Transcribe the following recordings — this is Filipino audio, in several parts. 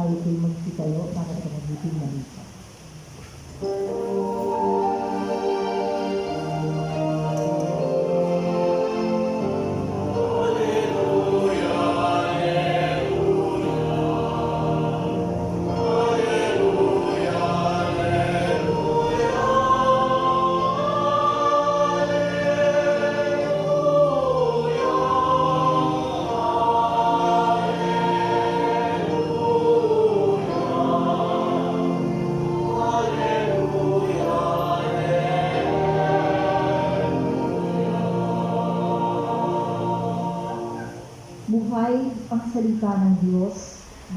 Tayo ko'y magsitayo para sa mabuting balita.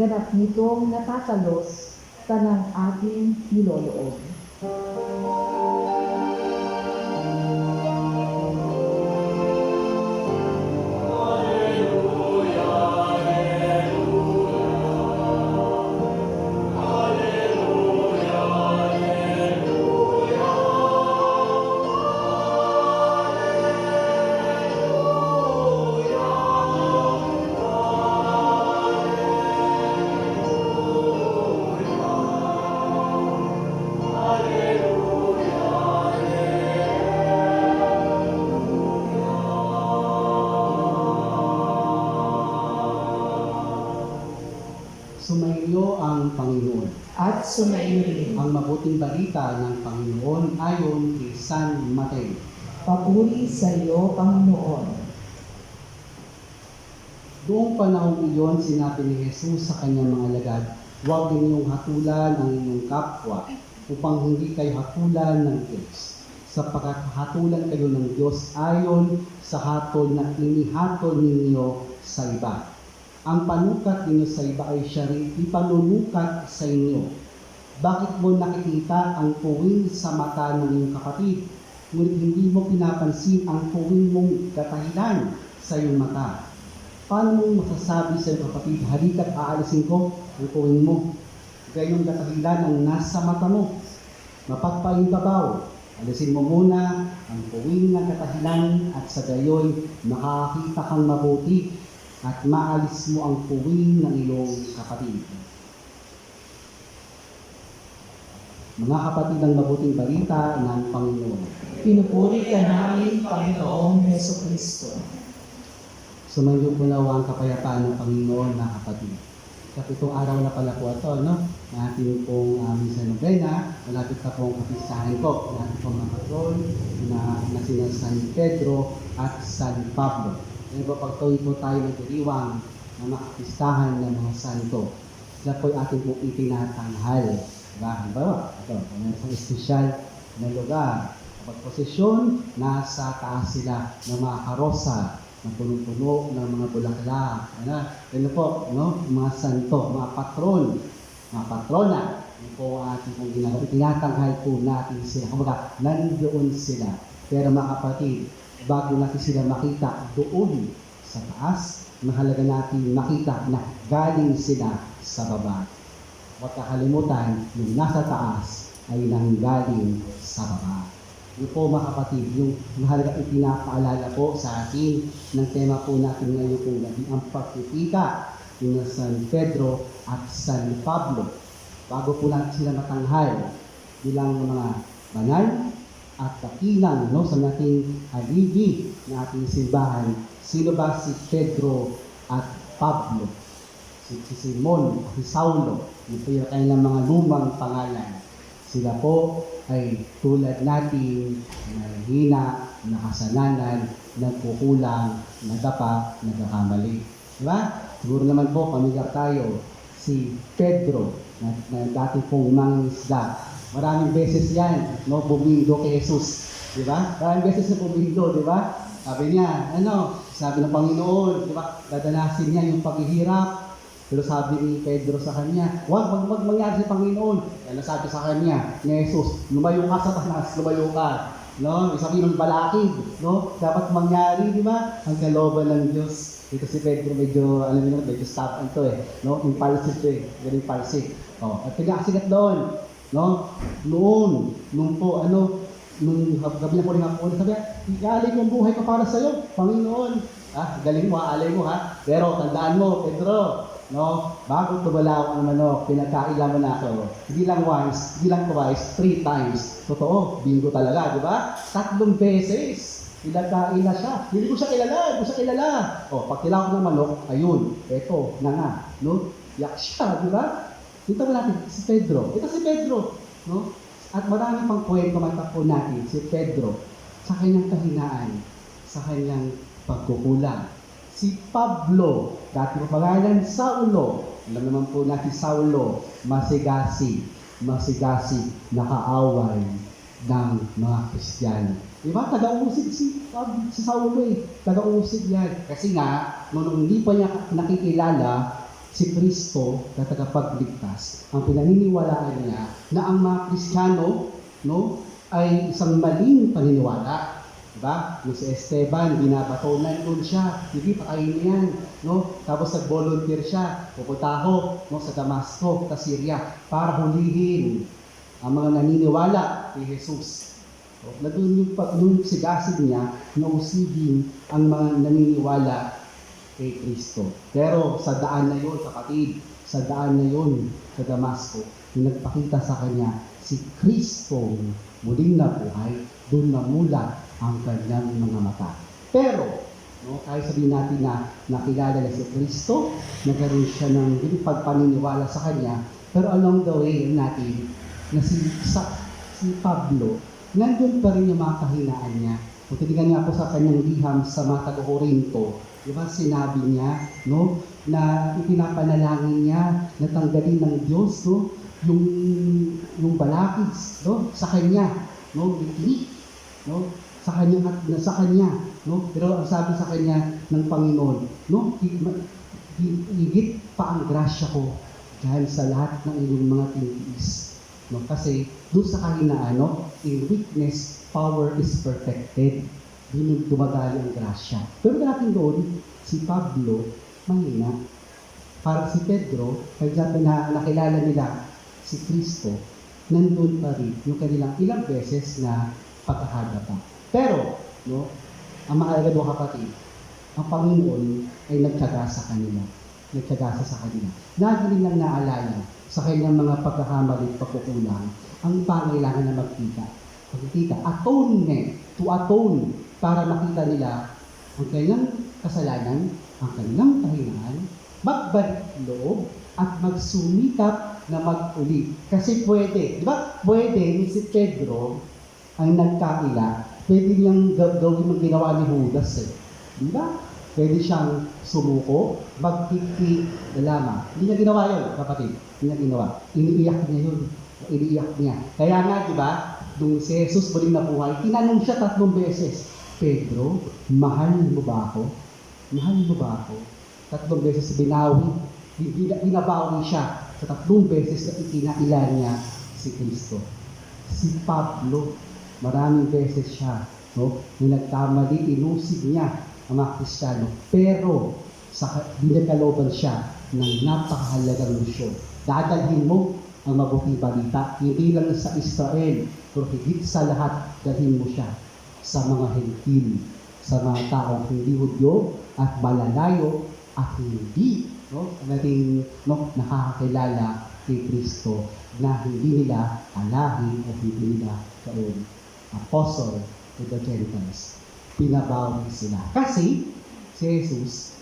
Ganap nitong natatalos tanang ating niloloob. At sumayo rin. Ang mabuting balita ng Panginoon ayon kay San Mateo. Papuri sa iyo, Panginoon. Doong panahong iyon, sinabi ni Jesus sa kanyang mga lagad, Huwag ninyong hatulan ang inyong kapwa upang hindi kayo hatulan ng Diyos. Sapagkat hatulan kayo ng Diyos ayon sa hatol na inihatol ninyo sa iba. Ang panukat ninyo sa iba ay siya rin ipanunukat sa inyo. Bakit mo nakikita ang puwing sa mata ng iyong kapatid, ngunit hindi mo pinapansin ang puwing mong katahilan sa iyong mata? Paano mo masasabi sa iyong kapatid, halika't aalisin ko ang puwing mo? Gayong katahilan ang nasa mata mo. Mapagpaimbabaw, alisin mo muna ang puwing ng katahilan at sa gayoy makakita kang mabuti at maalis mo ang puwing ng iyong kapatid. Mga kapatid ng mabuting balita ng Panginoon. Pinupuri ka namin, Panginoong Heso Kristo. Sumayo po nawa ang kapayapaan ng Panginoon na kapatid. Sa pitong araw na pala po ito, no? Na ating pong uh, misa novena, malapit na pong kapistahan ko. Na ating pong mga patron na, na sina San Pedro at San Pablo. Ano ba pagtuloy po tayo nagdiriwang na makapistahan ng mga santo. Sila po ating pong itinatanghal. Diba? Halimbawa, ito, kung isang espesyal na lugar. Kapag posisyon, nasa taas sila ng mga karosa na punong-puno ng mga bulaklak. Ano? Ano po, no? Mga santo, mga patron, mga patrona. Ano po ang ating pong ginagawa. Tinatanghal po natin sila. Kumbaga, nandoon sila. Pero mga kapatid, bago natin sila makita doon sa taas, mahalaga natin makita na galing sila sa baba. Huwag kakalimutan, yung nasa taas ay nanggaling sa baba. Yun po mga kapatid, yung mahalaga ipinapaalala po sa atin ng tema po natin ngayon kung gabi, ang pagkikita ni San Pedro at San Pablo. Bago po natin sila matanghal bilang mga banal at kakilang no, sa nating haligi na ating simbahan, sino ba si Pedro at Pablo? Si, si Simon, si Saulo, po yung kanilang mga lumang pangalan. Sila po ay tulad natin na hina, nakasalanan, nagkukulang, nadapa, nagkakamali. Di ba? Siguro naman po, pamilyar tayo, si Pedro, na, na dati pong mangisda. Maraming beses yan, no, bumindo kay Jesus. Di ba? Maraming beses na bumindo, di ba? Sabi niya, ano, sabi ng Panginoon, di ba? Dadanasin niya yung paghihirap, pero sabi ni Pedro sa kanya, wag, wag, wag mangyari sa Panginoon. Kaya sabi sa kanya, ni Jesus, lumayo ka sa tanas, lumayo ka. No? Sabi ng balakid, no? Dapat mangyari, di ba? Ang kalooban ng Diyos. Ito si Pedro medyo, alam mo medyo stop ito eh. No? Impulsive to eh. Very impulsive. Oh, at pinakasigat doon. No? Noon, nung po, ano, nung gabi na po rin hapon, sabi iaalay ko buhay ko para sa'yo, Panginoon. Ah, galing mo, alay mo ha. Pero tandaan mo, Pedro, no? Bago tumalaw ang manok, pinagkailan mo na ako. Hindi lang once, hindi lang twice, three times. Totoo, bingo talaga, di ba? Tatlong beses. Pinagkain na siya. Hindi ko siya kilala, hindi ko siya kilala. O, pag kilala ko ng manok, ayun, eto, na nga, no? Yak siya, di ba? Dito natin, si Pedro. Ito si Pedro, no? At marami pang kwento matakpo natin, si Pedro, sa kanyang kahinaan, sa kanyang pagkukulang. Si Pablo, dati mo pangalan Saulo. Alam naman po natin Saulo, masigasi, masigasi, nakaaway ng mga Kristiyano. Di ba? Taga-usig si, si Saulo eh. Taga-usig yan. Kasi nga, nung hindi pa niya nakikilala si Kristo na tagapagligtas, ang pinaniniwalaan niya na ang mga Kristiyano no, ay isang maling paniniwala. Diba? Yung si Esteban, binabatonan doon siya. Hindi, pakain niya yan. No? Tapos nag-volunteer siya. Pupunta ako no, sa Damasco, sa Syria, para hulihin ang mga naniniwala kay Jesus. So, na doon yung, pag- yung niya, nausigin ang mga naniniwala kay Kristo. Pero sa daan na yun, kapatid, sa daan na yun sa Damasco, yung nagpakita sa kanya si Kristo muling nabuhay, doon namula ang kanyang mga mata. Pero, no, kahit sabihin natin na nakilala na si Kristo, nagkaroon siya ng hindi pagpaniniwala sa kanya, pero along the way natin, na si, sa, si Pablo, nandun pa rin yung mga kahinaan niya. Kung titignan niya po sa kanyang liham sa mga taga-Korinto, di ba sinabi niya, no, na ipinapanalangin niya na tanggalin ng Diyos, no, yung, yung balakid, no, sa kanya, no, bikini, no, sa kanya, na sa kanya, no, pero ang sabi sa kanya ng Panginoon, no, higit pa ang grasya ko dahil sa lahat ng inyong mga tinitiis. No? Kasi doon sa kahinaan, no? in weakness, power is perfected. Doon yung dumadali ang grasya. Pero natin doon, si Pablo, mahina. Para si Pedro, kaya na nakilala nila si Kristo, nandun pa rin yung kanilang ilang beses na pagkakagapa. Pero, no, ang mahalaga doon kapatid, ang Panginoon ay nagtyaga sa kanila. Nagtyaga sa kanila. Lagi nilang naalala sa kanyang mga pagkakamali at pagkukulang ang pangailangan na magkita. Magkita. Atonement. To atone. Para makita nila ang kanilang kasalanan, ang kanilang kahinaan, magbalik loob, at magsumikap na mag-uli. Kasi pwede. Di ba? Pwede ni si Pedro ang nagkaila, pwede niyang ga- gawin ang ginawa ni Judas eh. Di ba? Pwede siyang sumuko, magtiki na lamang. Hindi niya ginawa yun, kapatid. Hindi niya ginawa. Iniiyak niya yun. Iniiyak niya. Kaya nga, di ba, nung si Jesus muling nabuhay, tinanong siya tatlong beses, Pedro, mahal mo ba ako? Mahal mo ba ako? Tatlong beses binawi. Bin- Binabawi siya sa tatlong beses na itinailan niya si Kristo si Pablo. Maraming beses siya, no? Nung nagkamali, inusig niya ang mga Kristiyano. Pero, sa binagaloban siya ng napakahalagang misyon. Dadalhin mo ang mabuting balita, hindi lang sa Israel, pero higit sa lahat, dalhin mo siya sa mga hentil, sa mga taong hindi hudyo at malalayo at hindi no, nating no, nakakakilala kay Kristo na hindi nila alahin o hindi nila kaon apostle to the Gentiles. Pinabawi sila. Kasi si Jesus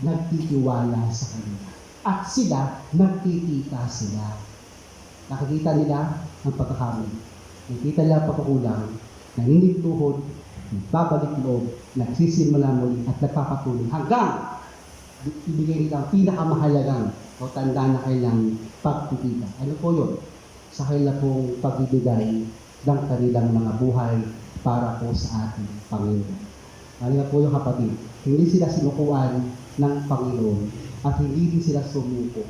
nagtitiwala sa kanila. At sila, nagkikita sila. Nakikita nila ang pagkakamali. Nakikita nila ang pagkakulang, naninigtuhod, nagbabalik loob, nagsisimula muli at nagpapatuloy hanggang ibigay nila ang pinakamahalagang o tanda na kailang pagkikita. Ano po yun? Sa kanila pong pagbibigay ng kanilang mga buhay para po sa ating Panginoon. Nga po yung kapatid? Hindi sila sinukuan ng Panginoon at hindi din sila sumuko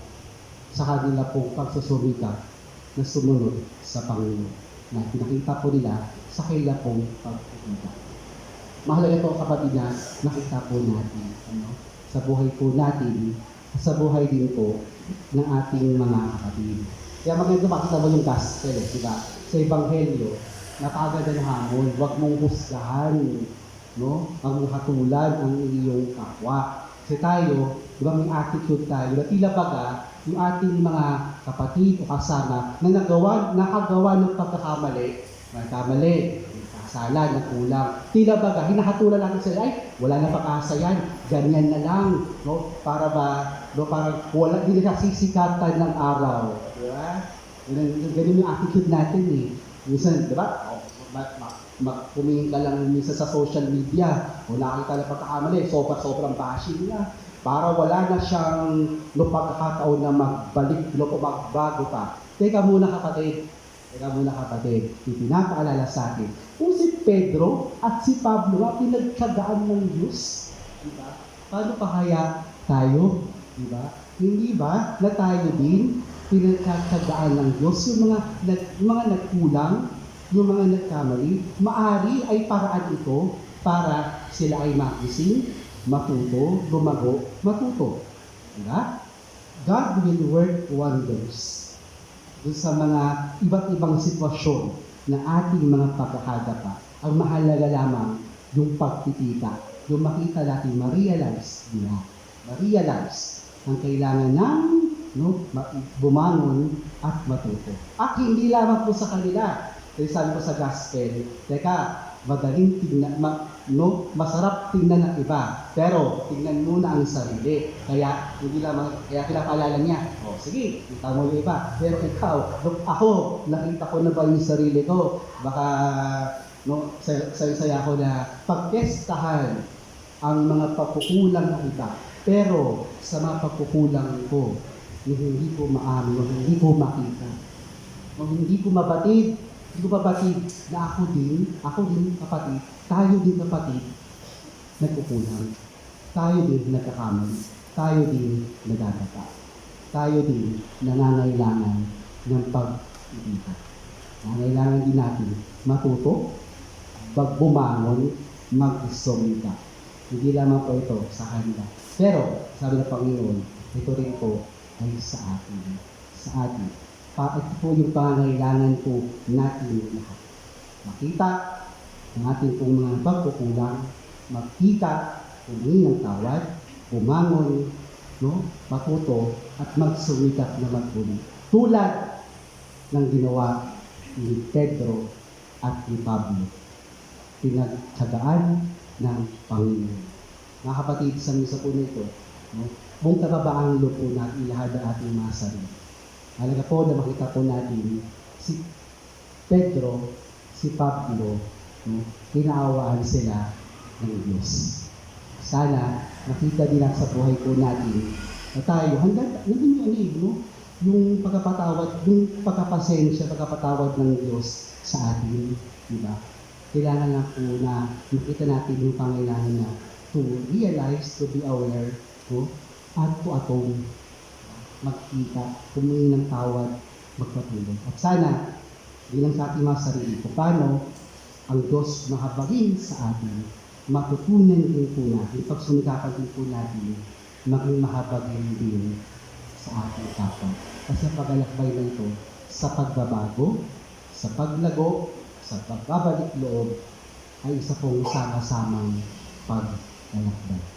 sa kanila pong pagsusumika na sumunod sa Panginoon na pinakita po nila sa kanila pong pagkikita. Mahalaga po kapatid na nakita po natin ano, sa buhay po natin, sa buhay din po ng ating mga kapatid. Kaya maganda makita mo yung gospel, eh, di ba? Sa Ebanghelyo, napakaganda ng hamon, huwag mong husgahan, no? Mong hatulan ang iyong kapwa. Kasi tayo, di ba may attitude tayo na tila baga yung ating mga kapatid o kasama na nagawa, nakagawa ng pagkakamali, nagkamali, kasala, nagkulang. Tila baga, hinahatulan natin sila, ay, wala na pakasa yan, ganyan na lang, no? Para ba, no, parang wala, hindi na sisikatan ng araw. Di ba? Ganun, yung attitude natin eh. Minsan, di ba? Oh, ma, ma, ma, kumingin ka lang minsan sa social media, o nakita na pagkakamali, sobra-sobrang bashing niya. Para wala na siyang pagkakataon na magbalik, no, o magbago pa. Teka muna kapatid, teka muna kapatid, ipinapaalala sa atin, kung si Pedro at si Pablo nga pinagtsagaan ng Diyos, di ba? Paano pa kaya tayo? Di ba? Hindi ba na tayo din pinagkatsagaan ng Diyos yung mga, nag, mga nagkulang, yung mga nagkamali, maari ay paraan ito para sila ay magising, matuto, lumago, matuto. Diba? God will work wonders dun sa mga iba't ibang sitwasyon na ating mga pagkakadapa. Ang mahalaga lamang yung pagtitita, yung makita natin, ma-realize, di ba? Ma-realize ang kailangan ng no, ma- bumangon at matuto. At hindi lamang po sa kanila. Kasi sabi ko sa gospel, teka, madaling tingnan, ma, no, masarap tingnan ng iba, pero tingnan muna ang sarili. Kaya hindi lamang, kaya pinapaalala niya, oh, sige, kita mo yung iba. Pero ikaw, look, ako, nakita ko na ba yung sarili ko? Baka, no, saya-saya ako na pagtestahan ang mga pagkukulang ng iba. Pero sa mga pagkukulang ko, yung hindi ko maamin, yung hindi ko makita, yung hindi ko mabatid, hindi ko mabatid na ako din, ako din kapatid, tayo din kapatid, nagkukulang. Tayo din nagkakamali. Tayo din nagagata. Tayo din nangangailangan ng pag-ibig. Nangangailangan din natin matuto, pagbumangon, mag-isumita. Hindi lamang po ito sa kanila. Pero, sabi ng Panginoon, ito rin po ay sa atin. Sa atin. Pa, ito po yung pangangailangan po natin lahat. Makita ang ating pong mga pagkukulang, makita, humingi ng tawad, bumangon, no, matuto, at magsumikap na magbuli. Tulad ng ginawa ni Pedro at ni Pablo. Pinagtsagaan ng Panginoon. Mga kapatid, sa misa po nito, no, buong kababaang loob po natin ilahad ang ating mga sarili. Halaga po na makita po natin si Pedro, si Pablo, no, kinaawaan sila ng Diyos. Sana makita din natin sa buhay po natin na tayo, hanggang, nandun yung ano eh, no? yung pagkapatawad, yung pagkapasensya, pagkapatawad ng Diyos sa atin, di ba? Kailangan lang po na makita natin yung pangailangan na to realize, to be aware, no? At po atong magkita, humingi ng tawad, magpatuloy. At sana, bilang sa ating mga sarili, kung paano ang Diyos mahabagin sa atin, matutunan din po natin, pagsumikapan din po natin, maging mahabagin din sa ating kapwa. Kasi ang paglalakbay na ito, sa pagbabago, sa paglago, sa pagbabalik loob, ay isa pong sama-samang paglalakbay.